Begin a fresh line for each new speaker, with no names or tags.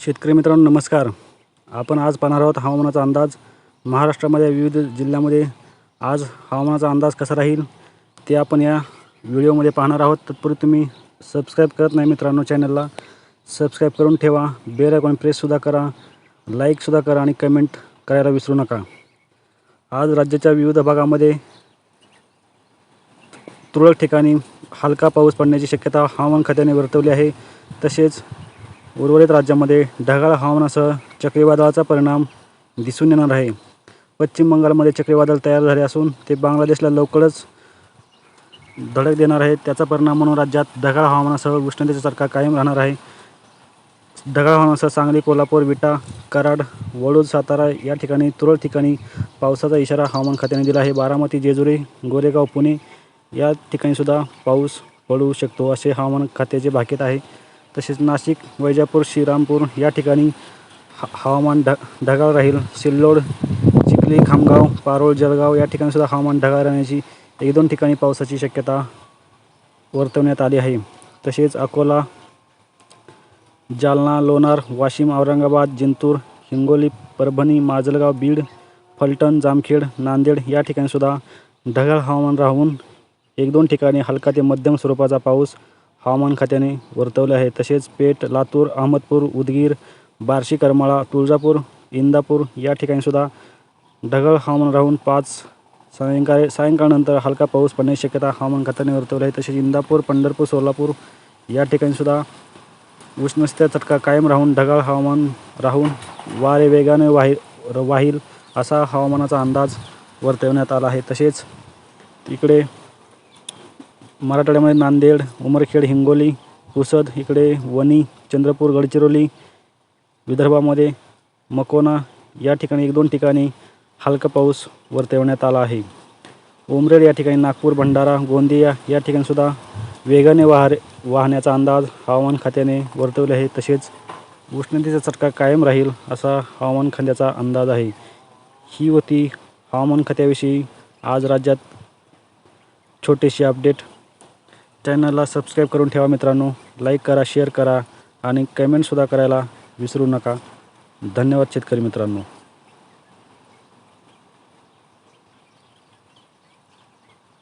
शेतकरी मित्रांनो नमस्कार. आपण आज पाहणार आहोत हवामानाचा अंदाज. महाराष्ट्रामध्ये विविध जिल्ह्यामध्ये आज हवामानाचा अंदाज कसा राहील ते आपण या व्हिडिओमध्ये पाहणार आहोत. तत्पूर्वी तुम्ही सबस्क्राईब करत नाही मित्रांनो चॅनलला सबस्क्राईब करून ठेवा. बेल आयकॉन प्रेससुद्धा करा. लाईकसुद्धा करा आणि कमेंट करायला विसरू नका. आज राज्याच्या विविध भागामध्ये तुरळक ठिकाणी हलका पाऊस पडण्याची शक्यता हवामान खात्याने वर्तवली आहे. तसेच उर्वरित राज्यामध्ये ढगाळ हवामानासह चक्रीवादळाचा परिणाम दिसून येणार आहे. पश्चिम बंगालमध्ये चक्रीवादळ तयार झाले असून ते बांगलादेशला लवकरच धडक देणार आहे त्याचा परिणाम म्हणून राज्यात ढगाळ हवामानासह उष्णतेचा चरका कायम राहणार आहे. ढगाळ हवामानासह सांगली कोल्हापूर विटा कराड वडूद सातारा या ठिकाणी तुरळक ठिकाणी पावसाचा इशारा हवामान खात्याने दिला आहे. बारामती जेजुरी गोरेगाव पुणे या ठिकाणीसुद्धा पाऊस पडू शकतो असे हवामान खात्याचे भाकीत आहे. तसेच नाशिक वैजापूर श्रीरामपूर या ठिकाणी ह हवामान ढ ढगाळ राहील. सिल्लोड चिखली खामगाव पारोळ जळगाव या ठिकाणीसुद्धा हवामान ढगाळ राहण्याची एक दोन ठिकाणी पावसाची शक्यता वर्तवण्यात आली आहे. तसेच अकोला जालना लोणार वाशिम औरंगाबाद जिंतूर हिंगोली परभणी माजलगाव बीड फलटण जामखेड नांदेड या ठिकाणीसुद्धा ढगाळ हवामान राहून एक दोन ठिकाणी हलका ते मध्यम स्वरूपाचा पाऊस हवामान खात्याने वर्तवले आहे. तसेच पेठ लातूर अहमदपूर उदगीर बार्शी करमाळा तुळजापूर इंदापूर या ठिकाणीसुद्धा ढगाळ हवामान राहून पाच सायंकाळी सायंकाळनंतर हलका पाऊस पडण्याची शक्यता हवामान खात्याने वर्तवली आहे. तसेच इंदापूर पंढरपूर सोलापूर या ठिकाणीसुद्धा उष्णतेचा चटका कायम राहून ढगाळ हवामान राहून वारे वेगाने वाही वाहील असा हवामानाचा अंदाज वर्तवण्यात आला आहे. तसेच इकडे मराठवाड्यामध्ये नांदेड उमरखेड हिंगोली पुसद इकडे वणी चंद्रपूर गडचिरोली विदर्भामध्ये मकोना या ठिकाणी एक दोन ठिकाणी हलका पाऊस वर्तवण्यात आला आहे. उमरेड या ठिकाणी नागपूर भंडारा गोंदिया या ठिकाणीसुद्धा वेगाने वाहरे वाहण्याचा अंदाज हवामान खात्याने वर्तवले आहे. तसेच उष्णतेचा चटका कायम राहील असा हवामान खात्याचा अंदाज आहे. ही होती हवामान खात्याविषयी आज राज्यात छोटीशी अपडेट. चॅनलला सबस्क्राईब करून ठेवा मित्रांनो. लाईक करा शेअर करा आणि कमेंटसुद्धा करायला विसरू नका. धन्यवाद शेतकरी मित्रांनो.